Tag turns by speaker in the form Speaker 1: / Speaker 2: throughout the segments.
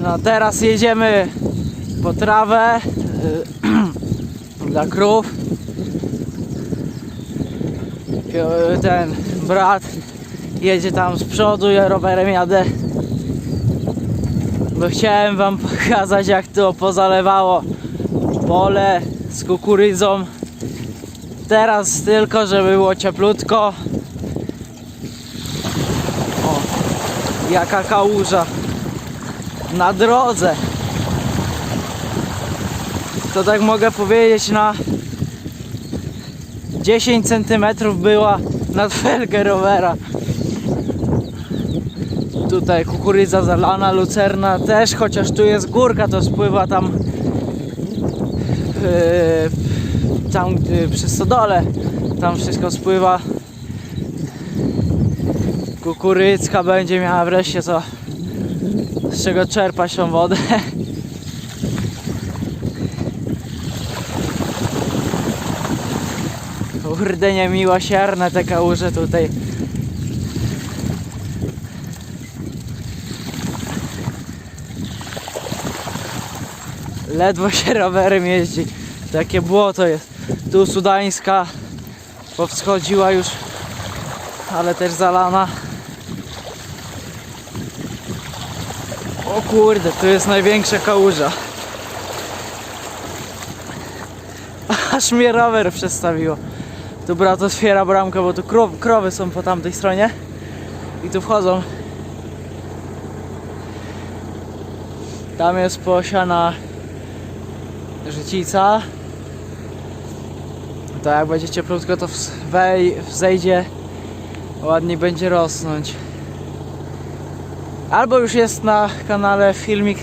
Speaker 1: No teraz jedziemy po trawę y, dla krów. Pio- Ten brat jedzie tam z przodu, ja rowerem jadę. Bo chciałem wam pokazać jak to pozalewało pole z kukurydzą. Teraz tylko, żeby było cieplutko. O, jaka kałuża na drodze. To tak mogę powiedzieć na 10 cm była nad felgę rowera. Tutaj kukurydza zalana, lucerna też, chociaż tu jest górka, to spływa tam yy, tam yy, przy stodole, tam wszystko spływa. Kukurydzka będzie miała wreszcie co z czego czerpać tą wodę. Kurde niemiłosierne te kałuże tutaj. Ledwo się rowerem jeździ. Takie błoto jest. Tu Sudańska powschodziła już, ale też zalana. O kurde, tu jest największa kałuża. Aż mnie rower przestawiło. Tu brat otwiera bramkę, bo tu krow, krowy są po tamtej stronie. I tu wchodzą. Tam jest posiana życica. To jak będzie cieplutko, to wzejdzie. Ładnie będzie rosnąć. Albo już jest na kanale filmik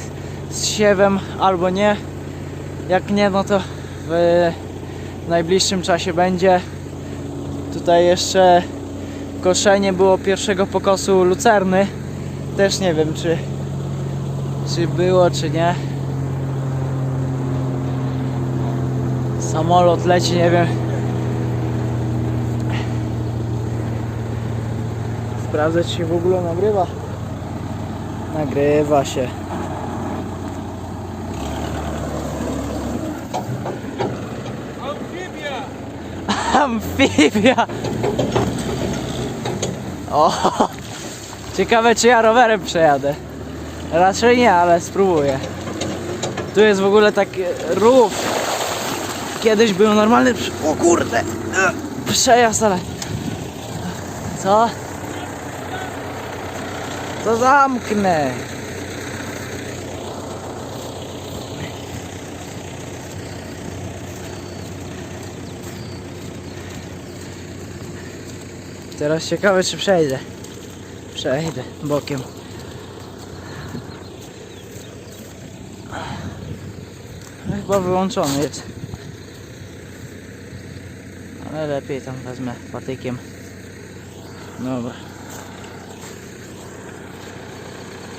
Speaker 1: z siewem, albo nie. Jak nie, no to w najbliższym czasie będzie. Tutaj jeszcze koszenie było pierwszego pokosu lucerny. Też nie wiem, czy, czy było, czy nie. Samolot leci, nie wiem. Sprawdzę, czy się w ogóle nagrywa. Nagrywa się.
Speaker 2: Amfibia!
Speaker 1: Amfibia! O! Ciekawe czy ja rowerem przejadę. Raczej nie, ale spróbuję. Tu jest w ogóle taki rów. Kiedyś był normalny. O kurde! Przejazd, ale. Co? To zamknę. Teraz ciekawe czy przejdę. Przejdę bokiem. Chyba wyłączony jest. Ale lepiej tam wezmę patykiem. Dobra.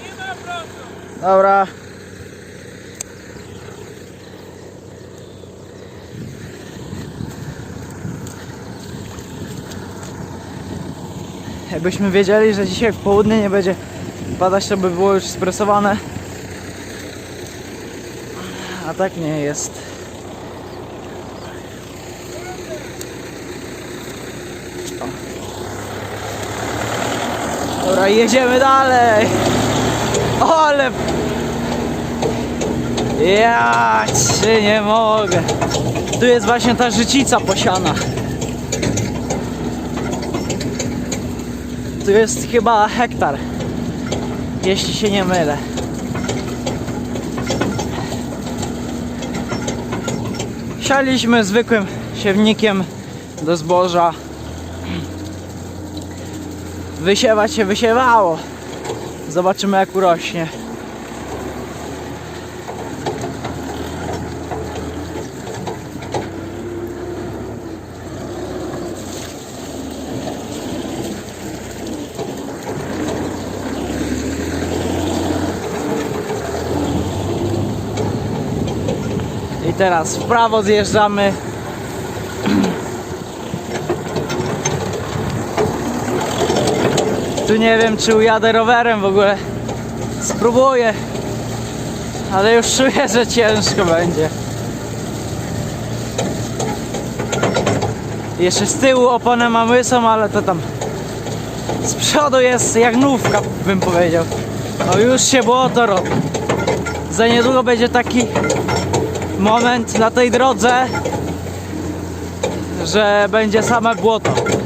Speaker 2: Nie ma prądu!
Speaker 1: Dobra. Jakbyśmy wiedzieli, że dzisiaj w południe nie będzie padać, to by było już stresowane. A tak nie jest. Dobra, jedziemy dalej. Ale ja cię nie mogę. Tu jest właśnie ta życica posiana. Tu jest chyba hektar. Jeśli się nie mylę. Sialiśmy zwykłym siewnikiem do zboża. Wysiewać się wysiewało. Zobaczymy jak urośnie. I teraz w prawo zjeżdżamy. Tu nie wiem czy ujadę rowerem w ogóle. Spróbuję. Ale już czuję, że ciężko będzie. Jeszcze z tyłu oponę mam łysą, ale to tam z przodu jest jak nówka, bym powiedział. No już się błoto robi. Za niedługo będzie taki moment na tej drodze, że będzie same błoto.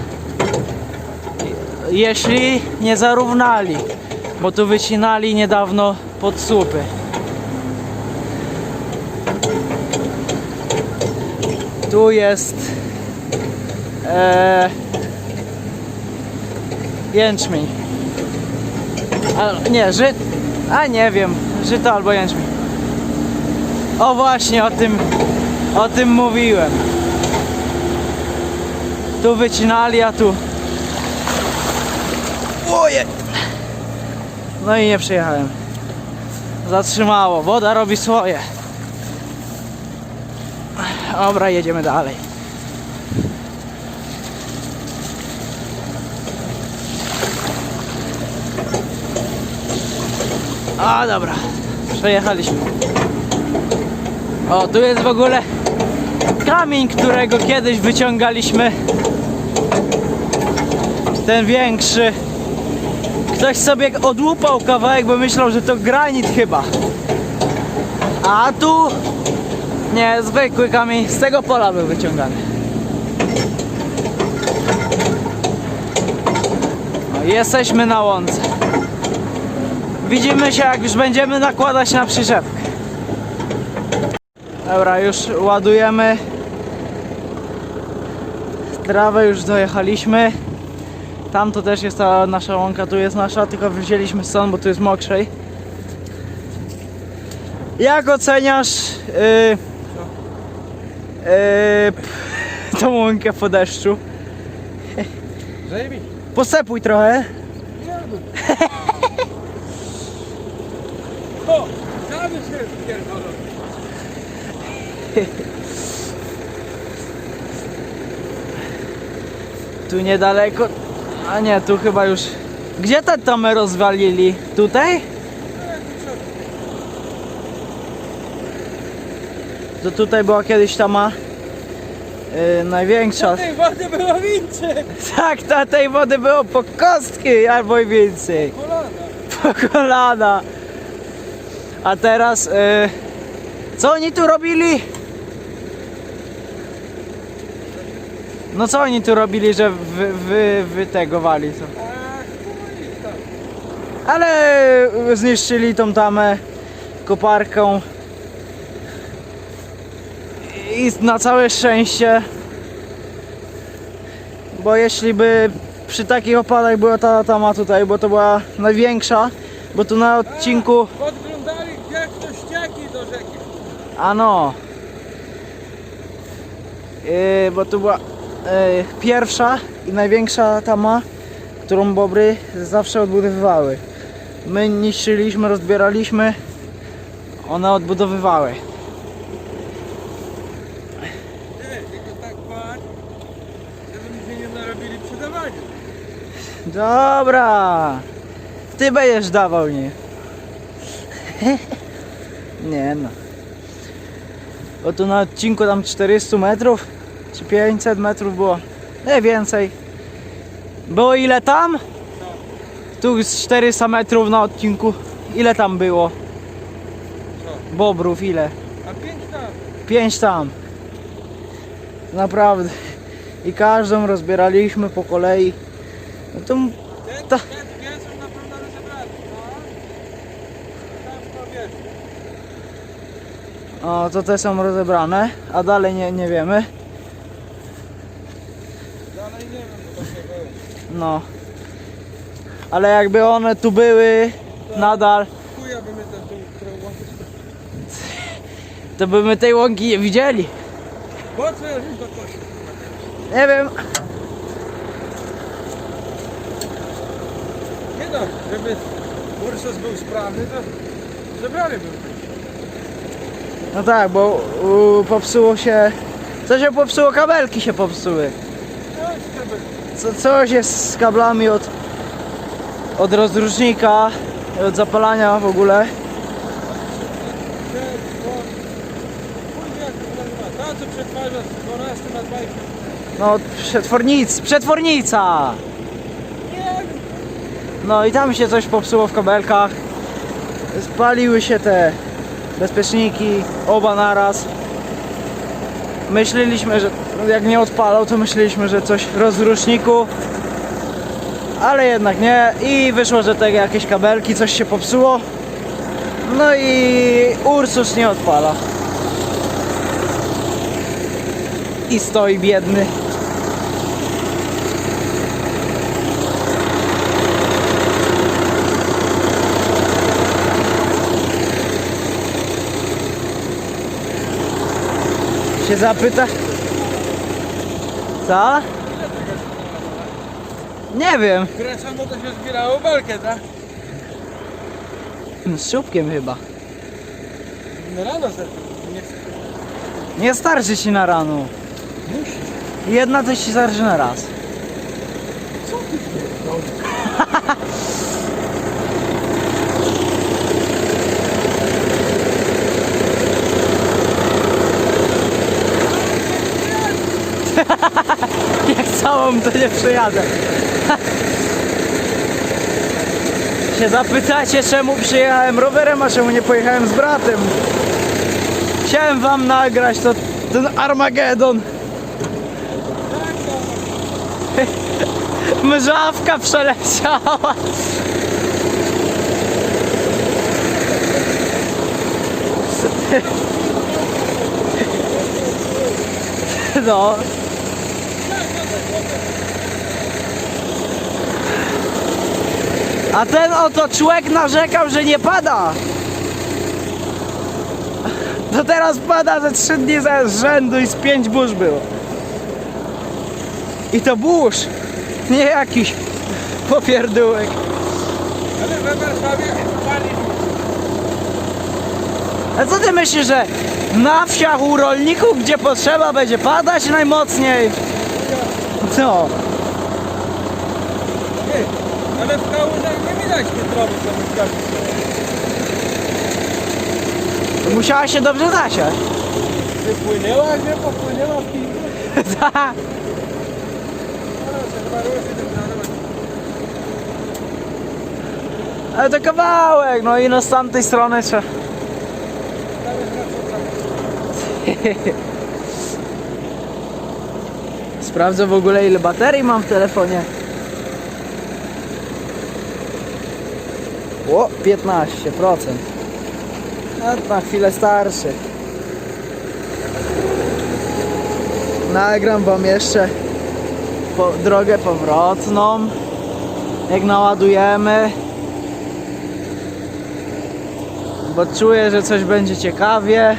Speaker 1: Jeśli nie zarównali, bo tu wycinali niedawno pod słupy. Tu jest e, jęczmień. A, nie, ży... A nie wiem, żyto albo jęczmień. O właśnie, o tym, o tym mówiłem. Tu wycinali, a tu... Oje! No i nie przyjechałem. Zatrzymało, woda robi swoje. Dobra, jedziemy dalej. A dobra, przejechaliśmy. O, tu jest w ogóle kamień, którego kiedyś wyciągaliśmy. Ten większy. Ktoś sobie odłupał kawałek, bo myślał, że to granit chyba. A tu nie, zwykły kamień z tego pola był wyciągany. No, jesteśmy na łące. Widzimy się jak już będziemy nakładać na przyczepkę. Dobra, już ładujemy. Trawę już dojechaliśmy. Tam to też jest ta nasza łąka, tu jest nasza, tylko wzięliśmy stąd, bo tu jest mokrzej. Jak oceniasz yy, yy, tą łąkę po deszczu?
Speaker 2: Zajebiście.
Speaker 1: Posepuj trochę.
Speaker 2: O! Cały się.
Speaker 1: Tu niedaleko. A nie, tu chyba już. Gdzie te tamę rozwalili? Tutaj? To tutaj była kiedyś tama yy, największa.
Speaker 2: Tej wody było więcej.
Speaker 1: Tak, ta tej wody było po kostki albo i więcej.
Speaker 2: Kolana.
Speaker 1: Po kolana. A teraz yy, co oni tu robili? No co oni tu robili, że wy, wy, wytegowali to?
Speaker 2: A chuj tam.
Speaker 1: Ale zniszczyli tą tamę koparką. I na całe szczęście. Bo jeśli by przy takich opadach była ta tama tutaj, bo to była największa, bo tu na odcinku.
Speaker 2: Podglądali jak to ścieki do rzeki.
Speaker 1: Ano. Yy, bo tu była pierwsza i największa tama, którą bobry zawsze odbudowywały. My niszczyliśmy, rozbieraliśmy, one odbudowywały. Dobra. Ty będziesz dawał, nie? nie no. Bo tu na odcinku tam 400 metrów, czy 500 metrów było. Nie więcej. Było ile tam? Tu z 400 metrów na odcinku. Ile tam było? Bobrów ile?
Speaker 2: A pięć tam.
Speaker 1: 5 tam. Naprawdę. I każdą rozbieraliśmy po kolei. No to Ta-. O, to te są rozebrane, a dalej nie, nie wiemy.
Speaker 2: Dalej nie wiem, co tam się było.
Speaker 1: No. Ale jakby one tu były nadal,
Speaker 2: Chuja by mnie ten tu
Speaker 1: to by my tej łąki nie widzieli.
Speaker 2: Po co ja do kości?
Speaker 1: Nie wiem.
Speaker 2: Nie no, żeby Ursus był sprawny, to zebrany był.
Speaker 1: No tak, bo u, popsuło się. Co się popsuło? Kabelki się popsuły co, coś jest z kablami od, od rozrusznika, od zapalania w ogóle. No, przetwornic, przetwornica! No i tam się coś popsuło w kabelkach. Spaliły się te bezpieczniki, oba naraz. Myśleliśmy, że jak nie odpalał, to myśleliśmy, że coś rozruszniku. Ale jednak nie. I wyszło, że te jakieś kabelki, coś się popsuło. No i Ursus nie odpala. I stoi biedny. Się zapyta. Co? Nie wiem.
Speaker 2: samo to się zbierało belkę, tak?
Speaker 1: Z szubkiem chyba.
Speaker 2: Na rano sobie. Nie chcę.
Speaker 1: Nie starczy ci na rano. Jedna to ci starczy na raz.
Speaker 2: Co ty
Speaker 1: Całą to nie przejadę. się zapytacie czemu przyjechałem rowerem, a czemu nie pojechałem z bratem. Chciałem wam nagrać to, ten Armagedon. Mrzawka przeleciała. No. A ten oto człek narzekał, że nie pada. To teraz pada ze trzy dni z rzędu i z pięć burz było. I to burz, nie jakiś popierdółek.
Speaker 2: Ale we Warszawie pali
Speaker 1: A co ty myślisz, że na wsiach u rolników, gdzie potrzeba, będzie padać najmocniej? Co?
Speaker 2: Ty, ale w co wyskakują.
Speaker 1: To musiała się dobrze zasiać.
Speaker 2: Wypłynęła, jak nie popłynęła w piłkę.
Speaker 1: Tak.
Speaker 2: Ale
Speaker 1: to kawałek, no i no z tamtej strony trzeba. Sprawdzę w ogóle ile baterii mam w telefonie. O, 15%. A na chwilę starszy. Nagram wam jeszcze po, drogę powrotną. Jak naładujemy. Bo czuję, że coś będzie ciekawie.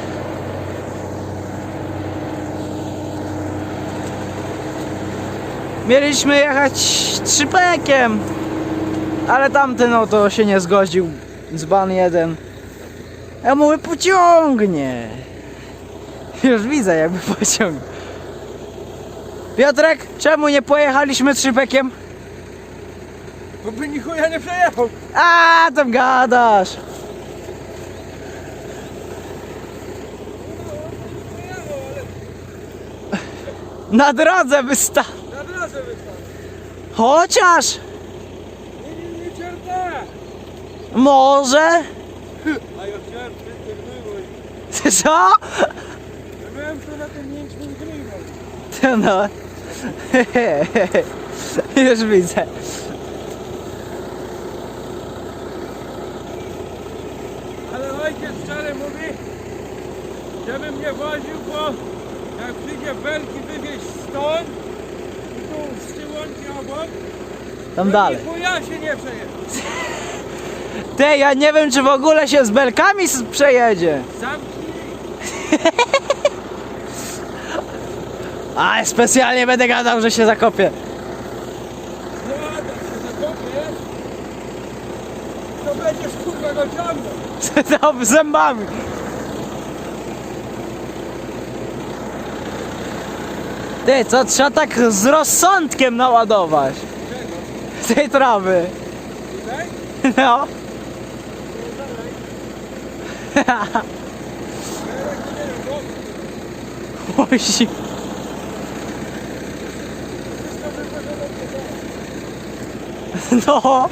Speaker 1: Mieliśmy jechać trzypekiem, ale tamten no to się nie zgodził. Dzban jeden. Ja mówię, pociągnie. Już widzę jakby pociągnął. Piotrek, czemu nie pojechaliśmy trzypekiem?
Speaker 2: Bo by ni chuja nie przejechał.
Speaker 1: A, tam gadasz. Na drodze wysta.
Speaker 2: na drodze wystał.
Speaker 1: Chociaż,
Speaker 2: Nie, nie, nie, czerta.
Speaker 1: Może.
Speaker 2: A ja chciałem wszystkie było.
Speaker 1: Co?
Speaker 2: Ja miałem to na tym miękkim grywał.
Speaker 1: No. Już widzę.
Speaker 2: Ale ojciec wczoraj mówi, żebym nie woził, bo jak przyjdzie belki wywieźć stąd i tu z tyłąci obok,
Speaker 1: Tam dalej.
Speaker 2: chuja się nie przejedzie.
Speaker 1: Ty, ja nie wiem, czy w ogóle się z belkami s- przejedzie. A, specjalnie będę gadał, że się zakopię.
Speaker 2: To będziesz kurwa go ciągnął.
Speaker 1: Z zębami. Ty, co trzeba tak z rozsądkiem naładować? Tej trawy.
Speaker 2: Tutaj?
Speaker 1: No.
Speaker 2: No dalej. Ja tak nie wiem, bo
Speaker 1: Łosi. No.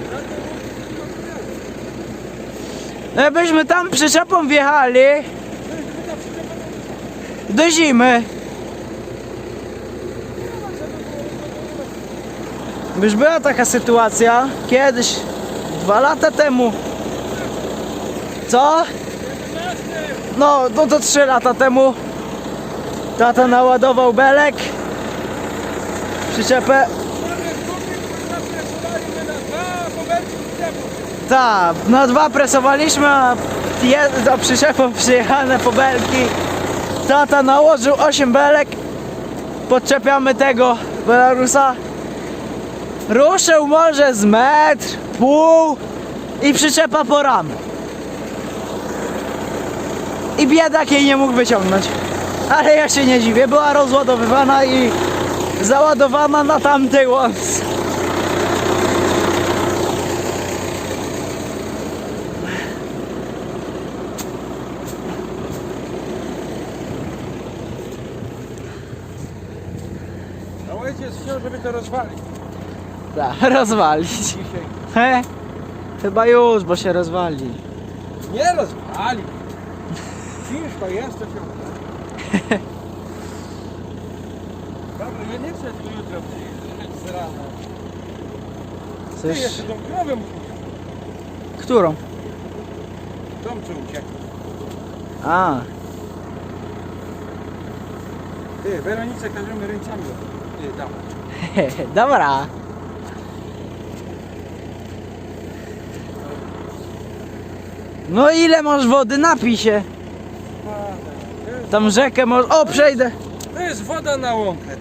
Speaker 1: Jakbyśmy tam przyczepą wjechali do zimy. Już była taka sytuacja kiedyś, dwa lata temu. Co? No, no to trzy lata temu tata naładował belek, przyczepę, tak, na dwa presowaliśmy, a, a przyczepą przyjechane po belki. Tata nałożył 8 belek, podczepiamy tego Belarusa. Ruszył może z metr, pół i przyczepa po ramię. I biedak jej nie mógł wyciągnąć. Ale ja się nie dziwię, była rozładowywana i załadowana na łące.
Speaker 2: A ojciec chciał, żeby to rozwalić.
Speaker 1: Tak, rozwalić. He? Chyba już, bo się rozwali.
Speaker 2: Nie rozwali. Ciężko jest to uda. Dobra, ja nie chcę tu jutro przyjechać z rana. Ty jeszcze tą krowę.
Speaker 1: Którą?
Speaker 2: Tą co uciekł.
Speaker 1: A,
Speaker 2: Ty, Weronice każemy ręcami. Ty, dam.
Speaker 1: dobra. No ile masz wody? Napij się. Tam rzekę może... O, przejdę.
Speaker 2: to jest woda na łąkę,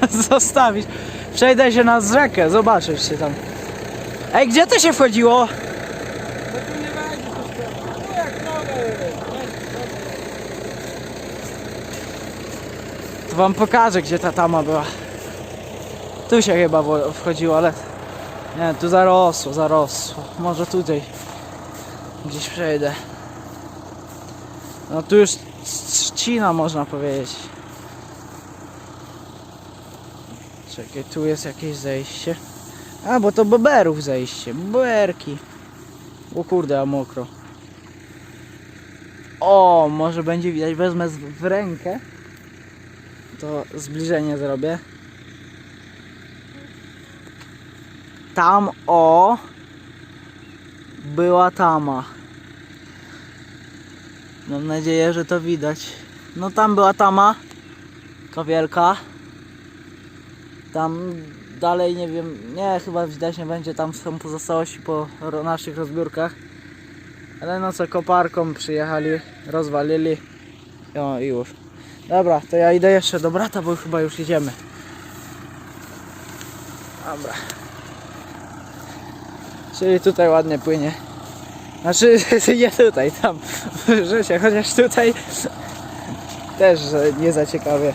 Speaker 2: tak.
Speaker 1: Zostawić. Przejdę się na rzekę, zobaczysz się tam. Ej, gdzie to się wchodziło?
Speaker 2: Tu nie będzie to. No jak nowe.
Speaker 1: To wam pokażę, gdzie ta tama była. Tu się chyba wchodziło, ale... Nie, tu zarosło, zarosło. Może tutaj gdzieś przejdę. No tu już trzcina można powiedzieć. Czekaj, tu jest jakieś zejście. A, bo to boberów zejście. Boberki. O kurde, a mokro. O, może będzie widać. Wezmę w rękę. To zbliżenie zrobię. Tam o była tama. Mam nadzieję, że to widać. No tam była tama. Kawielka. Tam dalej nie wiem, nie chyba widać nie będzie, tam są pozostałości po naszych rozbiórkach. Ale no co, koparką przyjechali, rozwalili. O i już. Dobra, to ja idę jeszcze do brata, bo chyba już jedziemy. Dobra. Czyli tutaj ładnie płynie. Znaczy, nie tutaj, tam w życie, chociaż tutaj też nie za ciekawie.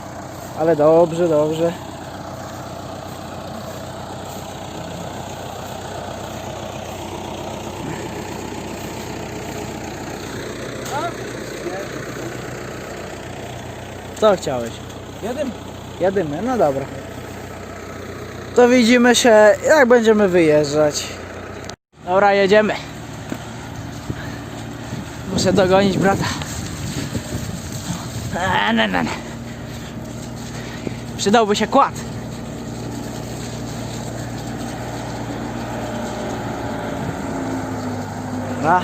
Speaker 1: Ale dobrze, dobrze. Co chciałeś?
Speaker 2: Jeden.
Speaker 1: Jadymy, no dobra. To widzimy się, jak będziemy wyjeżdżać. Dobra, jedziemy. Muszę dogonić brata. A, na, na, na. Przydałby się kład. Dobra.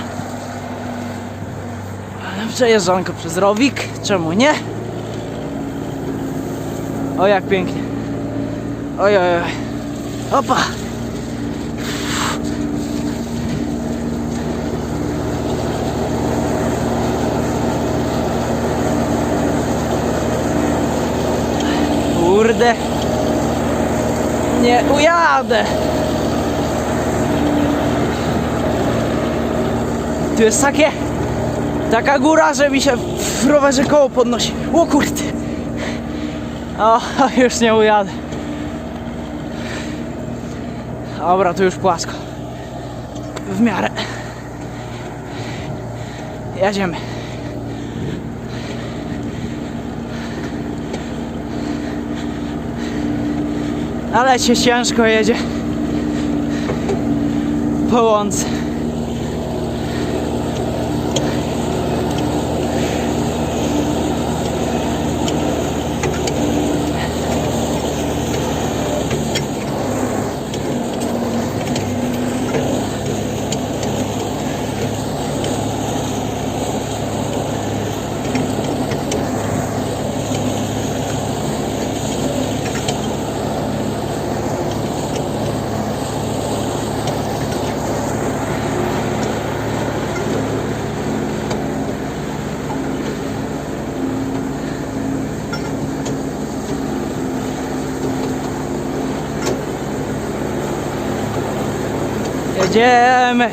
Speaker 1: Przejeżdżanko przez rowik, czemu nie? O jak pięknie. Oj, oj, oj. Opa. Kurde. Nie ujadę. Tu jest takie... Taka góra, że mi się w rowerze koło podnosi. O kurde. O, już nie ujadę. Dobra, tu już płasko. W miarę. Jedziemy. Ale się ciężko jedzie po łące. Jedziemy.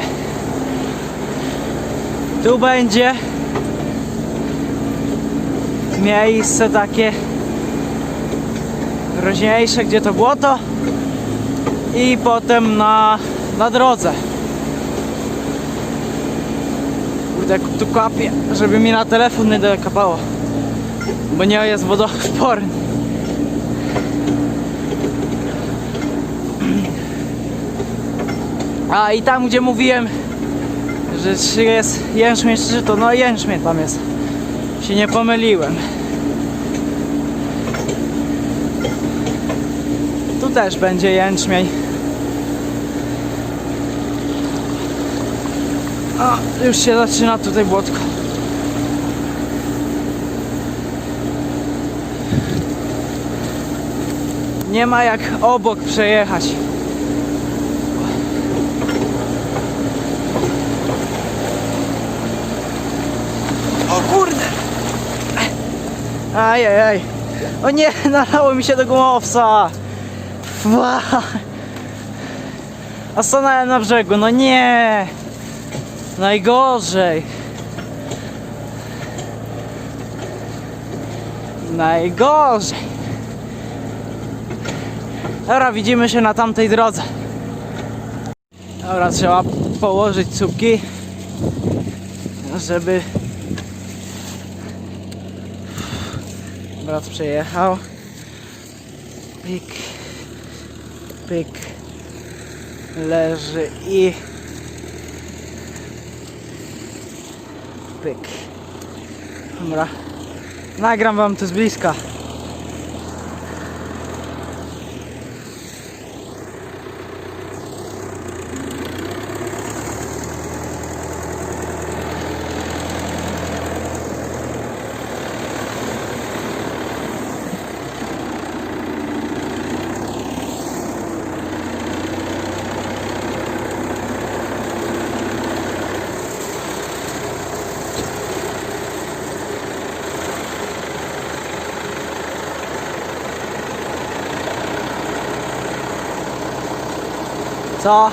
Speaker 1: Tu będzie miejsce takie groźniejsze, gdzie to błoto i potem na, na drodze. Kurde, tu kapie, żeby mi na telefon nie dokapało, bo nie jest wodoodporny. A i tam gdzie mówiłem, że jest jęczmień czy to no jęczmień tam jest. Się nie pomyliłem. Tu też będzie jęczmień. A, już się zaczyna tutaj błotko. Nie ma jak obok przejechać. Ajajaj. O nie, nalało mi się do gumowca. Ła. A stanąłem na brzegu, no nie. Najgorzej. Najgorzej. Dobra, widzimy się na tamtej drodze. Dobra, trzeba położyć słupki, żeby Brat przejechał. Pyk. Pyk. Leży i... Pyk. Dobra. Nagram wam to z bliska. Co?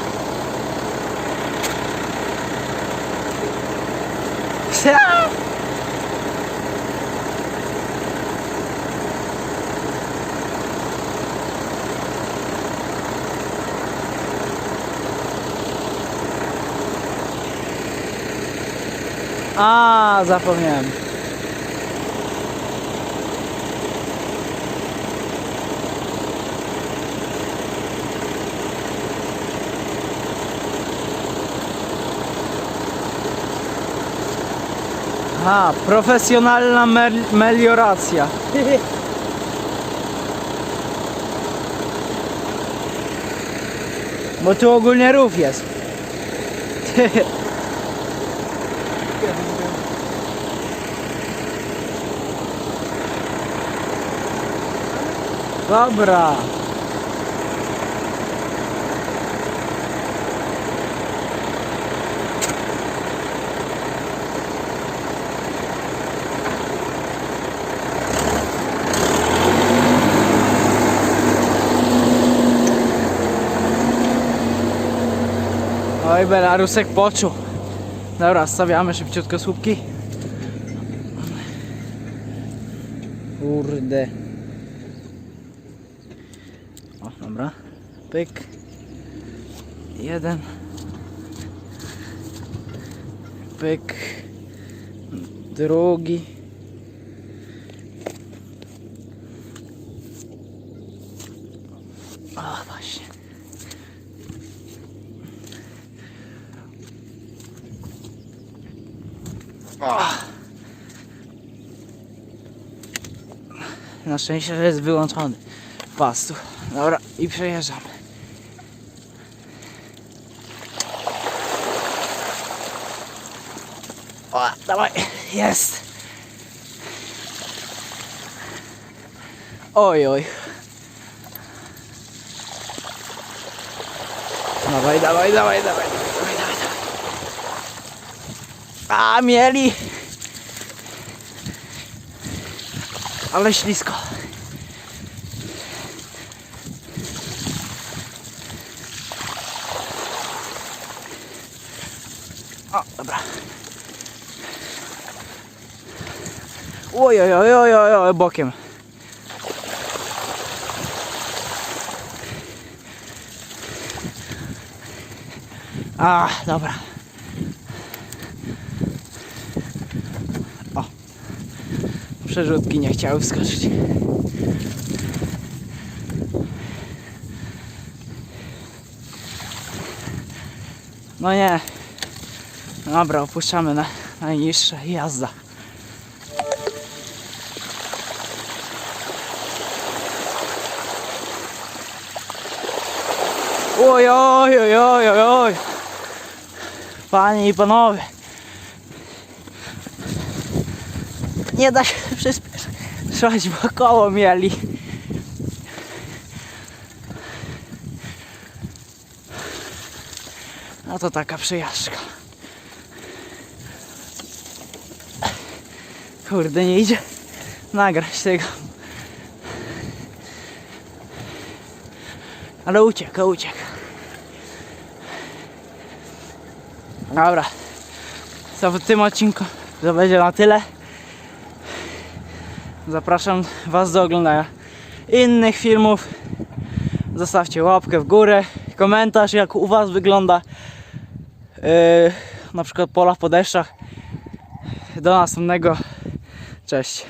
Speaker 1: A, zapomniałem. A, profesjonalna mel melioracja. Bo tu ogólnie rów jest. Dobra. Oj, Belarusek poczuł. Dobra, stawiamy szybciutko słupki. Kurde. O, dobra. Pyk. Jeden. Pyk. Drugi. Na szczęście, że jest wyłączony pas tu. Dobra, i przejeżdżam. O, dawaj, jest. Oj, oj. Dawaj, dawaj, dawaj, dawaj, dawaj, dawaj, dawaj. A, mieli. Ale ślisko. O, dobra. Oj, bokiem. A, dobra. Przerzutki nie chciały wskoczyć. No nie. Dobra, opuszczamy na najniższe jazda. Oj, oj, oj, oj, oj, oj. Panie i panowie. Nie da się przyspieszyć, bo koło mieli. No to taka przejażdżka. Kurde, nie idzie nagrać tego. Ale ucieka, ucieka. Dobra. Co w tym odcinku to będzie na tyle. Zapraszam Was do oglądania innych filmów. Zostawcie łapkę w górę, komentarz jak u Was wygląda yy, na przykład pola po deszczach. Do następnego. Cześć.